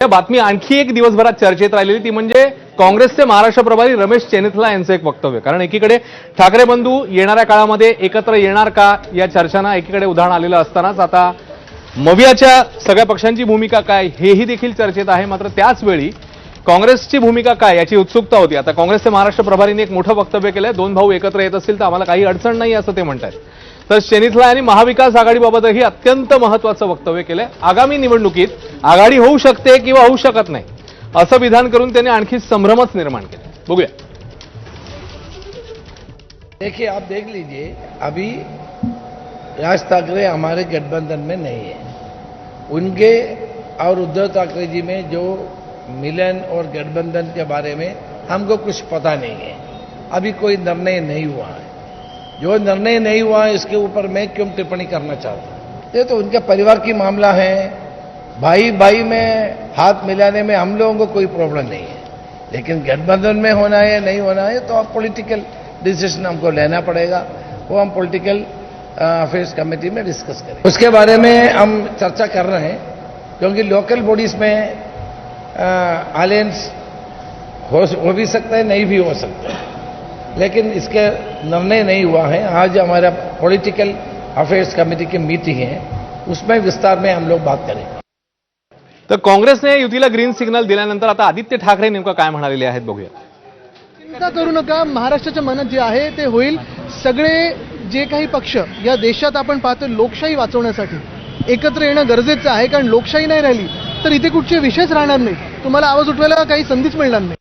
या बातमी आणखी एक दिवसभरात चर्चेत राहिलेली ती म्हणजे काँग्रेसचे महाराष्ट्र प्रभारी रमेश चेनिथला यांचं एक वक्तव्य. कारण एकीकडे ठाकरे बंधू येणाऱ्या काळामध्ये एकत्र येणार का या चर्चांना एकीकडे उदाहरण आलेलं असतानाच आता मवियाच्या सगळ्या पक्षांची भूमिका काय हेही देखील चर्चेत आहे. मात्र त्याच वेळी काँग्रेसची भूमिका काय याची उत्सुकता होती. आता काँग्रेसचे महाराष्ट्र प्रभारीने एक मोठं वक्तव्य केलंय. दोन भाऊ एकत्र येत असतील तर आम्हाला काही अडचण नाही असं ते म्हणतात तर शेनिथला यांनी महाविकास आघाडीबाबतही अत्यंत महत्वाचं वक्तव्य केलंय. आगामी निवडणुकीत आघाडी होऊ शकते किंवा होऊ शकत नाही विधान करून आणखी संभ्रमच निर्माण केला. बघूया. देखिए, आप देख लीजिए, अभी राज ठाकरे हमारे गठबंधन में नहीं है। उनके और उद्धव ठाकरे जी में जो मिलन और गठबंधन के बारे में हमको कुछ पता नहीं है। अभी कोई निर्णय नहीं हुआ। है जो निर्णय नहीं हुआ, इसके ऊपर मैं क्यों टिप्पणी करना चाहता हूँ? ये तो उनके परिवार की मामला है। भाई भाई में, हाथ मिलाने में हम लोगों को कोई प्रॉब्लम नहीं है। लेकिन गठबंधन में होना है, नहीं होना है तो अब पॉलिटिकल डिसीज़न हमको लेना पड़ेगा। वो हम पॉलिटिकल अफेयर्स कमेटी में डिस्कस करें उसके बारे में हम चर्चा कर रहे हैं, क्योंकि लोकल बॉडीज में अलायंस हो भी सकता है, नहीं भी हो सकता है। लेकिन इसके निर्णय नहीं हुआ है। आज हमारा पॉलिटिकल अफेयर्स कमेटी की मीटिंग है। उसमें विस्तार में हम लोग बात करेंगे। तर काँग्रेसने युतीला ग्रीन सिग्नल दिल्यानंतर आता आदित्य ठाकरे नेमकं काय म्हणालेले आहेत बघूया चिंता करू नका महाराष्ट्राच्या मनात जे आहे ते होईल. सगळे जे काही पक्ष या देशात आपण पाहतो लोकशाही वाचवण्यासाठी. एकत्र येणं गरजेचं आहे कारण लोकशाही नाही राहिली तर इथे कुठचे विषयच राहणार नाही. तुम्हाला आवाज उठवायला काही संधीच मिळणार नाही.